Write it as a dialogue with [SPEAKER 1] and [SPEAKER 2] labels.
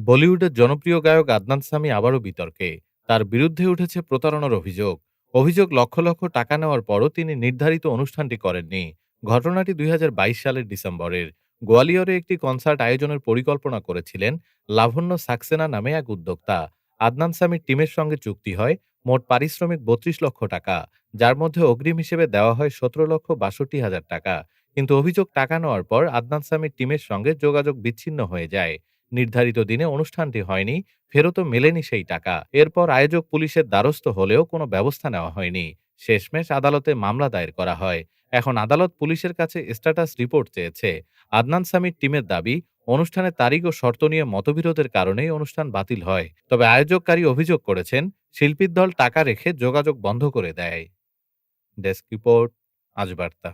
[SPEAKER 1] বলিউডের জনপ্রিয় গায়ক আদনান সামি আবারও বিতর্কে। তার বিরুদ্ধে উঠেছে প্রতারণার অভিযোগ। অভিযোগ লক্ষ লক্ষ টাকা নেওয়ার পরও তিনি নির্ধারিত অনুষ্ঠানটি করেননি। ঘটনাটি দুই হাজার বাইশ সালের ডিসেম্বরের। গোয়ালিয়রে একটি কনসার্ট আয়োজনের পরিকল্পনা করেছিলেন লাভণ্য সাক্সেনা নামে এক উদ্যোক্তা। আদনান সামির টিমের সঙ্গে চুক্তি হয়, মোট পারিশ্রমিক বত্রিশ লক্ষ টাকা, যার মধ্যে অগ্রিম হিসেবে দেওয়া হয় সতেরো লক্ষ বাষট্টি হাজার টাকা। কিন্তু অভিযোগ টাকা নেওয়ার পর আদনান সামির টিমের সঙ্গে যোগাযোগ বিচ্ছিন্ন হয়ে যায়। নির্ধারিত দিনে অনুষ্ঠানটি হয়নি, ফেরতও মেলেনি সেই টাকা। এরপর আয়োজক পুলিশের দ্বারস্থ হলেও কোনো ব্যবস্থা নেওয়া হয়নি। শেষমেশ আদালতে মামলা দায়ের করা হয়। এখন আদালত পুলিশের কাছে স্ট্যাটাস রিপোর্ট চেয়েছে। আদনান সামির টিমের দাবি, অনুষ্ঠানের তারিখ ও শর্ত নিয়ে মতবিরোধের কারণেই অনুষ্ঠান বাতিল হয়। তবে আয়োজককারী অভিযোগ করেছেন, শিল্পীর দল টাকা রেখে যোগাযোগ বন্ধ করে দেয়। ডেস্ক রিপোর্ট আজ বার্তা